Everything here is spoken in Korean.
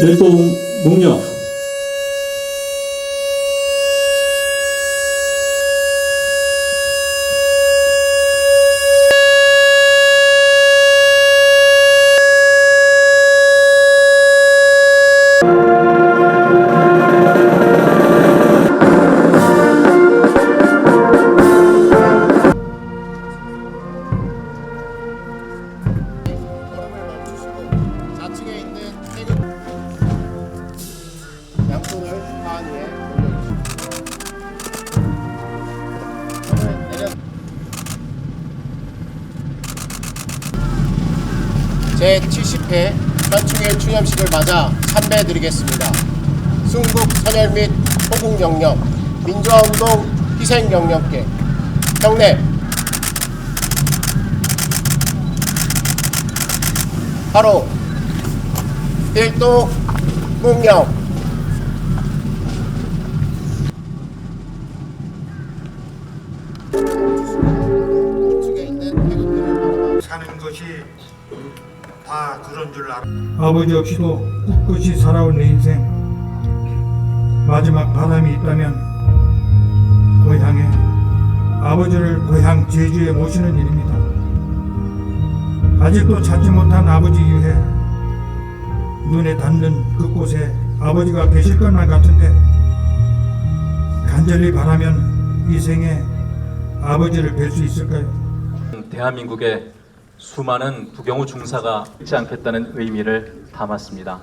일동 묵념 양손을 반 위에 내려 제 70회 현충일 추념식을 맞아 참배 드리겠습니다. 순국 선열 및 호국 영령, 민주화운동 희생 영령께 경례. 바로 일도 묵령 사는 것이 다 그런 줄 알아. 아버지 없이도 꿋꿋이 살아온 내 인생 마지막 바람이 있다면 고향에 아버지를 고향 제주에 모시는 일입니다. 아직도 찾지 못한 아버지 위해 눈에 닿는 그곳에 아버지가 계실 것만 같은데 간절히 바라면 이 생에 아버지를 뵐 수 있을까요? 대한민국의 수많은 부경우 중사가 잊지 않겠다는 의미를 담았습니다.